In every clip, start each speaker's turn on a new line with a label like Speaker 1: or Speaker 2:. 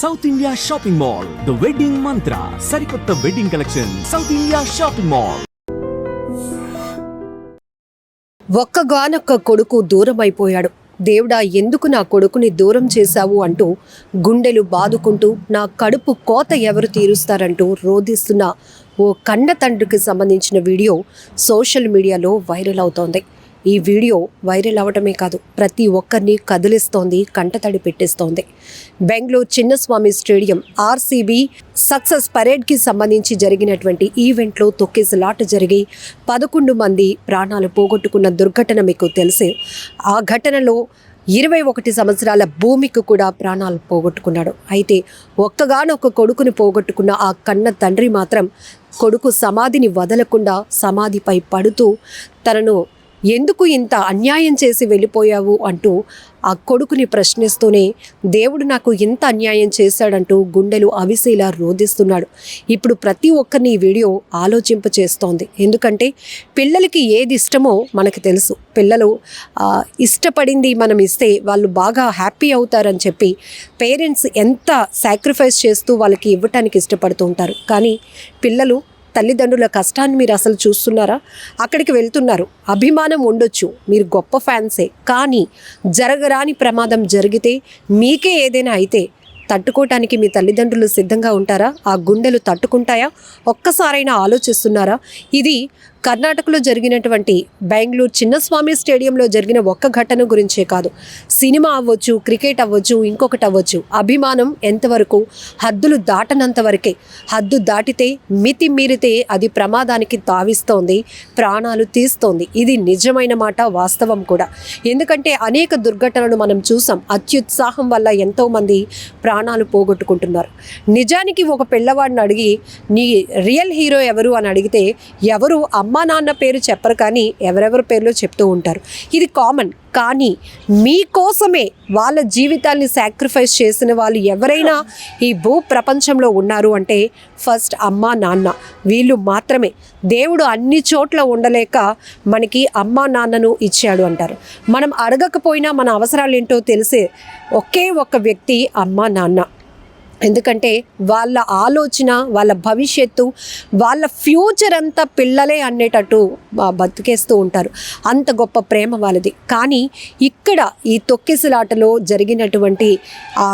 Speaker 1: South India shopping mall the wedding Mantra సరికొత్త wedding collection South India shopping mall
Speaker 2: ఒక్కగానొక్క కొడుకు దూరమైపోయాడు. దేవుడా ఎందుకు నా కొడుకుని దూరం చేశావు అంటూ గుండెలు బాదుకుంటూ నా కడుపు కోత ఎవరు తీరుస్తారంటూ రోధిస్తున్న ఓ కన్న తండ్రికి సంబంధించిన వీడియో సోషల్ మీడియాలో వైరల్ అవుతోంది. ఈ వీడియో వైరల్ అవటమే కాదు ప్రతి ఒక్కరిని కదిలిస్తోంది కంటతడి పెట్టిస్తోంది. Bengaluru Chinnaswamy stadium RCB success పరేడ్కి సంబంధించి జరిగినటువంటి ఈవెంట్లో తొక్కేసలాట జరిగి పదకొండు మంది ప్రాణాలు పోగొట్టుకున్న దుర్ఘటన మీకు తెలిసే ఆ ఘటనలో ఇరవై ఒకటి సంవత్సరాల భూమికి కూడా ప్రాణాలు పోగొట్టుకున్నాడు. అయితే ఒక్కగానొక్క కొడుకుని పోగొట్టుకున్న ఆ కన్న తండ్రి మాత్రం కొడుకు సమాధిని వదలకుండా సమాధిపై పడుతూ తనను ఎందుకు ఇంత అన్యాయం చేసి వెళ్ళిపోయావు అంటూ ఆ కొడుకుని ప్రశ్నిస్తూనే దేవుడు నాకు ఇంత అన్యాయం చేశాడంటూ గుండెలు అవిసేలా రోధిస్తున్నాడు. ఇప్పుడు ప్రతి ఒక్కరిని వీడియో ఆలోచింప చేస్తోంది ఎందుకంటే పిల్లలకి ఏది ఇష్టమో మనకు తెలుసు. పిల్లలు ఇష్టపడింది మనం ఇస్తే వాళ్ళు బాగా హ్యాపీ అవుతారని చెప్పి పేరెంట్స్ ఎంత సాక్రిఫైస్ చేస్తూ వాళ్ళకి ఇవ్వటానికి ఇష్టపడుతూ ఉంటారు. కానీ పిల్లలు తల్లిదండ్రుల కష్టాన్ని మీరు అసలు చూస్తున్నారా? అక్కడికి వెళ్తున్నారు. అభిమానం ఉండొచ్చు. మీరు గొప్ప ఫ్యాన్సే. కానీ జరగరాని ప్రమాదం జరిగితే మీకే ఏదైనా అయితే తట్టుకోవటానికి మీ తల్లిదండ్రులు సిద్ధంగా ఉంటారా? ఆ గుండెలు తట్టుకుంటాయా? ఒక్కసారైనా ఆలోచిస్తున్నారా? ఇది కర్ణాటకలో జరిగినటువంటి బెంగళూరు చిన్నస్వామి స్టేడియంలో జరిగిన ఒక్క ఘటన గురించే కాదు. సినిమా అవ్వచ్చు క్రికెట్ అవ్వచ్చు ఇంకొకటి అవ్వచ్చు అభిమానం ఎంతవరకు హద్దులు దాటనంత వరకే. హద్దు దాటితే మితి మీరితే అది ప్రమాదానికి తావిస్తోంది ప్రాణాలు తీస్తోంది. ఇది నిజమైన మాట వాస్తవం కూడా. ఎందుకంటే అనేక దుర్ఘటనలు మనం చూసాం. అత్యుత్సాహం వల్ల ఎంతోమంది ప్రాణాలు పోగొట్టుకుంటున్నారు. నిజానికి ఒక పిల్లవాడిని అడిగి నీ రియల్ హీరో ఎవరు? అని అడిగితే ఎవరు? అమ్మ అమ్మ నాన్న పేరు చెప్పరు కానీ ఎవరెవరి పేర్లు చెప్తూ ఉంటారు. ఇది కామన్ కానీ మీకోసమే వాళ్ళ జీవితాల్ని సాక్రిఫైస్ చేసిన వాళ్ళు ఎవరైనా ఈ భూ ప్రపంచంలో ఉన్నారు అంటే ఫస్ట్ అమ్మ నాన్న. వీళ్ళు మాత్రమే. దేవుడు అన్ని చోట్ల ఉండలేక మనకి అమ్మ నాన్నను ఇచ్చాడు అంటారు. మనం అడగకపోయినా మన అవసరాలు ఏంటో తెలిసే ఒకే ఒక వ్యక్తి అమ్మ నాన్న. ఎందుకంటే వాళ్ళ ఆలోచన వాళ్ళ భవిష్యత్తు వాళ్ళ ఫ్యూచర్ అంతా పిల్లలే అనేటట్టు బతికేస్తూ ఉంటారు. అంత గొప్ప ప్రేమ వాళ్ళది. కానీ ఇక్కడ ఈ తొక్కిసలాటలో జరిగినటువంటి ఆ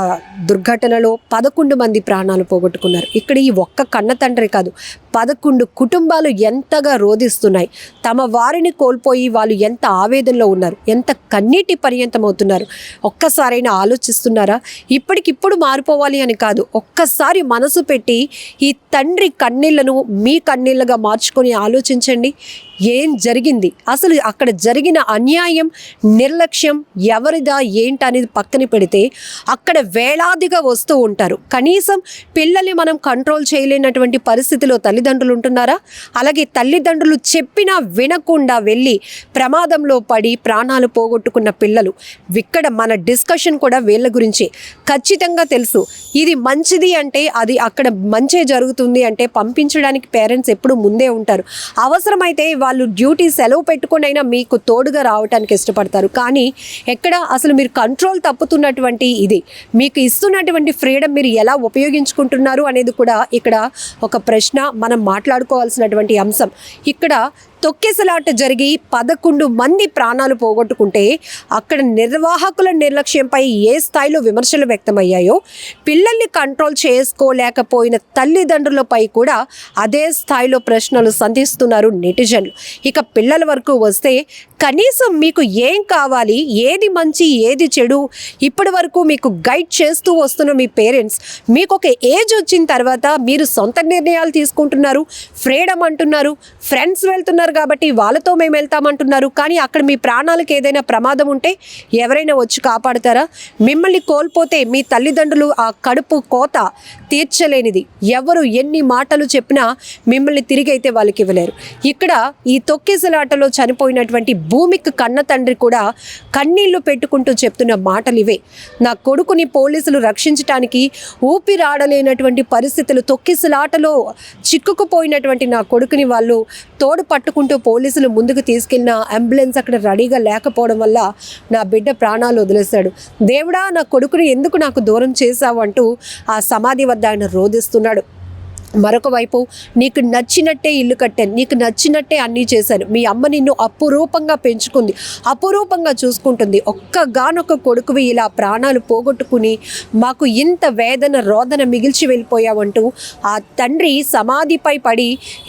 Speaker 2: దుర్ఘటనలో పదకొండు మంది ప్రాణాలు పోగొట్టుకున్నారు. ఇక్కడ ఈ ఒక్క కన్న తండ్రి కాదు పదకొండు కుటుంబాలు ఎంతగా రోధిస్తున్నాయి. తమ వారిని కోల్పోయి వాళ్ళు ఎంత ఆవేదనలో ఉన్నారు ఎంత కన్నీటి పర్యంతం అవుతున్నారు ఒక్కసారైనా ఆలోచిస్తున్నారా? ఇప్పటికిప్పుడు మారిపోవాలి అని కాదు. ఒక్కసారి మనసు పెట్టి ఈ తండ్రి కన్నీళ్ళను మీ కన్నీళ్ళగా మార్చుకొని ఆలోచించండి. ఏం జరిగింది? అసలు అక్కడ జరిగిన అన్యాయం నిర్లక్ష్యం ఎవరిదా ఏంటనేది పక్కన పెడితే అక్కడ వేలాదిగా వస్తూ ఉంటారు. కనీసం పిల్లల్ని మనం కంట్రోల్ చేయలేనటువంటి పరిస్థితిలో తల్లిదండ్రులు ఉంటున్నారా? అలాగే తల్లిదండ్రులు చెప్పినా వినకుండా వెళ్ళి ప్రమాదంలో పడి ప్రాణాలు పోగొట్టుకున్న పిల్లలు. ఇక్కడ మన డిస్కషన్ కూడా వీళ్ళ గురించి ఖచ్చితంగా తెలుసు. ఇది మంచిది అంటే అది అక్కడ మంచి జరుగుతుంది అంటే పంపించడానికి పేరెంట్స్ ఎప్పుడు ముందే ఉంటారు. అవసరమైతే వాళ్ళు డ్యూటీ సెలవు పెట్టుకునైనా మీకు తోడుగా రావడానికి ఇష్టపడతారు. కానీ ఎక్కడ అసలు మీరు కంట్రోల్ తప్పుతున్నటువంటి ఇది. మీకు ఇస్తున్నటువంటి ఫ్రీడమ్ మీరు ఎలా ఉపయోగించుకుంటున్నారు అనేది కూడా ఇక్కడ ఒక ప్రశ్న మనం మాట్లాడుకోవాల్సినటువంటి అంశం. ఇక్కడ తొక్కేసలాట జరిగి పదకొండు మంది ప్రాణాలు పోగొట్టుకుంటే అక్కడ నిర్వాహకుల నిర్లక్ష్యంపై ఏ స్థాయిలో విమర్శలు వ్యక్తమయ్యాయో పిల్లల్ని కంట్రోల్ చేసుకోలేకపోయిన తల్లిదండ్రులపై కూడా అదే స్థాయిలో ప్రశ్నలు సంధిస్తున్నారు నెటిజన్లు. ఇక పిల్లల వరకు వస్తే కనీసం మీకు ఏం కావాలి ఏది మంచి ఏది చెడు ఇప్పటి వరకు మీకు గైడ్ చేస్తూ వస్తున్న మీ పేరెంట్స్ మీకు ఒక ఏజ్ వచ్చిన తర్వాత మీరు సొంత నిర్ణయాలు తీసుకుంటున్నారు ఫ్రీడమ్ అంటున్నారు ఫ్రెండ్స్ వెళ్తున్నారు కాబట్టి వాళ్ళతో మేము వెళ్తామంటున్నారు కానీ అక్కడ మీ ప్రాణాలకు ఏదైనా ప్రమాదం ఉంటే ఎవరైనా వచ్చి కాపాడతారా? మిమ్మల్ని కోల్పోతే మీ తల్లిదండ్రులు ఆ కడుపు కోత తీర్చలేనిది. ఎవరు ఎన్ని మాటలు చెప్పినా మిమ్మల్ని తిరిగైతే వాళ్ళకి ఇవ్వలేరు. ఇక్కడ ఈ తొక్కిసలాటలో చనిపోయినటువంటి భూమికి కన్న తండ్రి కూడా కన్నీళ్ళు పెట్టుకుంటూ చెప్తున్న మాటలు ఇవే. నా కొడుకుని పోలీసులు రక్షించటానికి ఊపిరాడలేనటువంటి పరిస్థితులు తొక్కిసలాటలో చిక్కుకుపోయినటువంటి నా కొడుకుని వాళ్ళు తోడు పట్టుకుంటూ పోలీసులు ముందుకు తీసుకెళ్ళిన అంబులెన్స్ అక్కడ రెడీగా లేకపోవడం వల్ల నా బిడ్డ ప్రాణాలు వదిలేశాడు. దేవుడా నా కొడుకుని ఎందుకు నాకు దూరం చేశావు? అంటూ ఆ సమాధి వద్ద ఆయన రోధిస్తున్నాడు. మరొక వైపు నీకు నచ్చినట్టే ఇల్లు కట్టాను నీకు నచ్చినట్టే అన్నీ చేశాను. మీ అమ్మ నిన్ను అపురూపంగా పెంచుకుంది అపురూపంగా చూసుకుంటుంది. ఒక్కగానొక్క కొడుకువి ఇలా ప్రాణాలు పోగొట్టుకుని మాకు ఇంత వేదన రోదన మిగిల్చి వెళ్ళిపోయావంటూ ఆ తండ్రి సమాధిపై పడి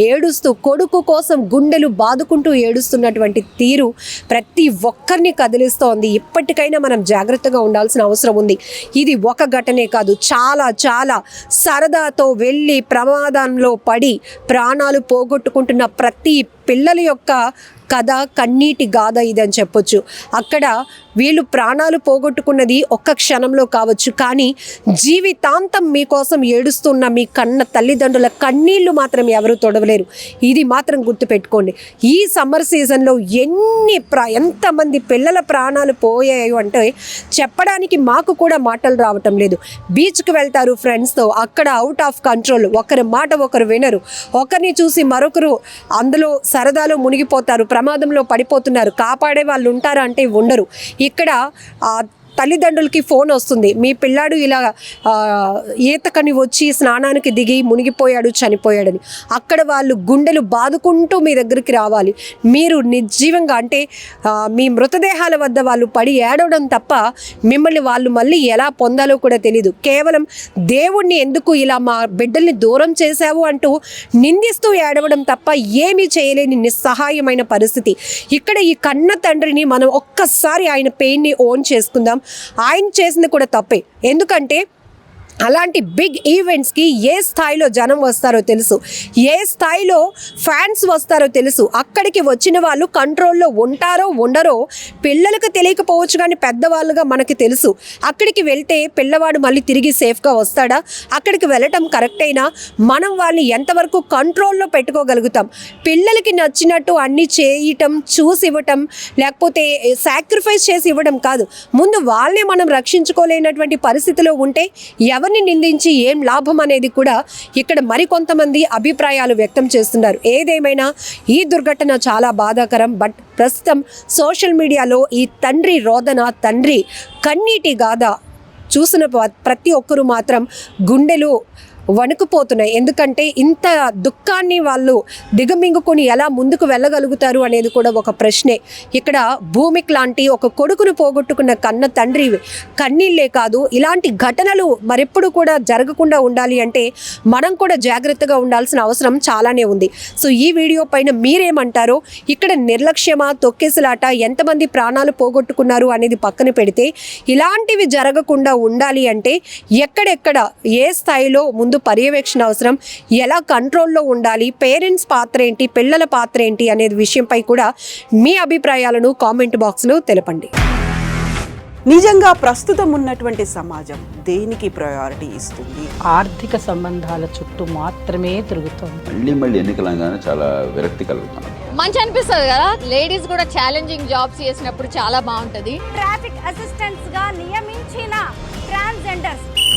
Speaker 2: ఏడుస్తూ కొడుకు కోసం గుండెలు బాదుకుంటూ ఏడుస్తున్నటువంటి తీరు ప్రతి ఒక్కరిని కదిలిస్తోంది. ఇప్పటికైనా మనం జాగ్రత్తగా ఉండాల్సిన అవసరం ఉంది. ఇది ఒక ఘటనే కాదు. చాలా చాలా సరదాతో వెళ్ళి ప్రమాదంలో పడి ప్రాణాలు పోగొట్టుకుంటున్న ప్రతి పిల్లల యొక్క కథ కన్నీటి గాథ ఇది అని చెప్పొచ్చు. అక్కడ వీళ్ళు ప్రాణాలు పోగొట్టుకున్నది ఒక్క క్షణంలో కావచ్చు. కానీ జీవితాంతం మీకోసం ఏడుస్తున్న మీ కన్న తల్లిదండ్రుల కన్నీళ్ళు మాత్రం ఎవరు తొడవలేరు. ఇది మాత్రం గుర్తుపెట్టుకోండి. ఈ సమ్మర్ సీజన్లో ఎన్ని ప్ర ఎంతమంది పిల్లల ప్రాణాలు పోయాయి అంటే చెప్పడానికి మాకు కూడా మాటలు రావటం లేదు. బీచ్కి వెళ్తారు ఫ్రెండ్స్తో. అక్కడ అవుట్ ఆఫ్ కంట్రోల్. ఒకరి మాట ఒకరు వినరు. ఒకరిని చూసి మరొకరు అందులో సరదాలో మునిగిపోతారు. ప్రమాదంలో పడిపోతున్నారు. కాపాడే వాళ్ళు ఉంటారా అంటే ఉండరు. ఇక్కడ తల్లిదండ్రులకి ఫోన్ వస్తుంది. మీ పిల్లాడు ఇలా ఈతకని వచ్చి స్నానానికి దిగి మునిగిపోయాడు చనిపోయాడని. అక్కడ వాళ్ళు గుండెలు బాదుకుంటూ మీ దగ్గరికి రావాలి. మీరు నిర్జీవంగా అంటే మీ మృతదేహాల వద్ద వాళ్ళు పడి ఏడవడం తప్ప మిమ్మల్ని వాళ్ళు మళ్ళీ ఎలా పొందాలో కూడా తెలియదు కేవలం దేవుణ్ణి ఎందుకు ఇలా మా బిడ్డల్ని దూరం చేశావు అంటూ నిందిస్తూ ఏడవడం తప్ప ఏమీ చేయలేని నిస్సహాయమైన పరిస్థితి. ఇక్కడ ఈ కన్న తండ్రిని మనం ఒక్కసారి ఆయన పెయిన్ని ఓన్ చేసుకుందాం. ఆయన చేసింది కూడా తప్పే. ఎందుకంటే అలాంటి బిగ్ ఈవెంట్స్కి ఏ స్థాయిలో జనం వస్తారో తెలుసు. ఏ స్థాయిలో ఫ్యాన్స్ వస్తారో తెలుసు. అక్కడికి వచ్చిన వాళ్ళు కంట్రోల్లో ఉంటారో ఉండరో పిల్లలకు తెలియకపోవచ్చు కానీ పెద్దవాళ్ళుగా మనకి తెలుసు. అక్కడికి వెళ్తే పిల్లవాడు మళ్ళీ తిరిగి సేఫ్గా వస్తాడా? అక్కడికి వెళ్ళటం కరెక్టేనా? మనం వాళ్ళని ఎంతవరకు కంట్రోల్లో పెట్టుకోగలుగుతాం? పిల్లలకి నచ్చినట్టు అన్ని చేయటం చూసి ఇవ్వటం లేకపోతే సాక్రిఫైస్ చేసి ఇవ్వడం కాదు. ముందు వాళ్ళని మనం రక్షించుకోలేనటువంటి పరిస్థితిలో ఉంటే ఎవరిని నిందించి ఏం లాభం అనేది కూడా ఇక్కడ మరికొంతమంది అభిప్రాయాలు వ్యక్తం చేస్తున్నారు. ఏదేమైనా ఈ దుర్ఘటన చాలా బాధాకరం. బట్ ప్రస్తుతం సోషల్ మీడియాలో ఈ తండ్రి రోదన తండ్రి కన్నీటి గాథ చూసిన ప్రతి ఒక్కరూ మాత్రం గుండెలు వణుకుపోతున్నాయి. ఎందుకంటే ఇంత దుఃఖాన్ని వాళ్ళు దిగమింగుకొని ఎలా ముందుకు వెళ్ళగలుగుతారు అనేది కూడా ఒక ప్రశ్నే. ఇక్కడ భూమికి లాంటి ఒక కొడుకును పోగొట్టుకున్న కన్న తండ్రి కన్నీళ్ళే కాదు ఇలాంటి ఘటనలు మరెప్పుడు కూడా జరగకుండా ఉండాలి అంటే మనం కూడా జాగ్రత్తగా ఉండాల్సిన అవసరం చాలానే ఉంది. సో ఈ వీడియో పైన మీరేమంటారో ఇక్కడ నిర్లక్ష్యమా తొక్కేసలాట ఎంతమంది ప్రాణాలు పోగొట్టుకున్నారు అనేది పక్కన పెడితే ఇలాంటివి జరగకుండా ఉండాలి అంటే ఎక్కడెక్కడ ఏ స్థాయిలో ముందు పర్యవేక్షణ అవసరం. ఎలా కంట్రోల్లో ఉండాలి? పేరెంట్స్ పాత్ర ఏంటి? పిల్లల పాత్ర ఏంటి? అనేది విషయంపై కూడా మీ అభిప్రాయాలను కామెంట్ బాక్స్లో తెలపండి.
Speaker 3: నిజంగా ప్రస్తుతం ఉన్నటువంటి సమాజం దేనికి ప్రయారిటీ ఇస్తుంది?
Speaker 4: ఆర్థిక సంబంధాల చుట్టూ మాత్రమే తిరుగుతోంది.
Speaker 5: మళ్ళీ మళ్ళీ ఎన్నికలంగానే చాలా విరక్తి కలుగుతున్నాం
Speaker 6: మంచి అనిపిస్తుంది కదా? లేడీస్ కూడా ఛాలెంజింగ్ జాబ్స్ చేసినప్పుడు చాలా బాగుంటది.
Speaker 7: ట్రాఫిక్ అసిస్టెంట్స్గా నియమించిన ట్రాన్స్జెండర్స్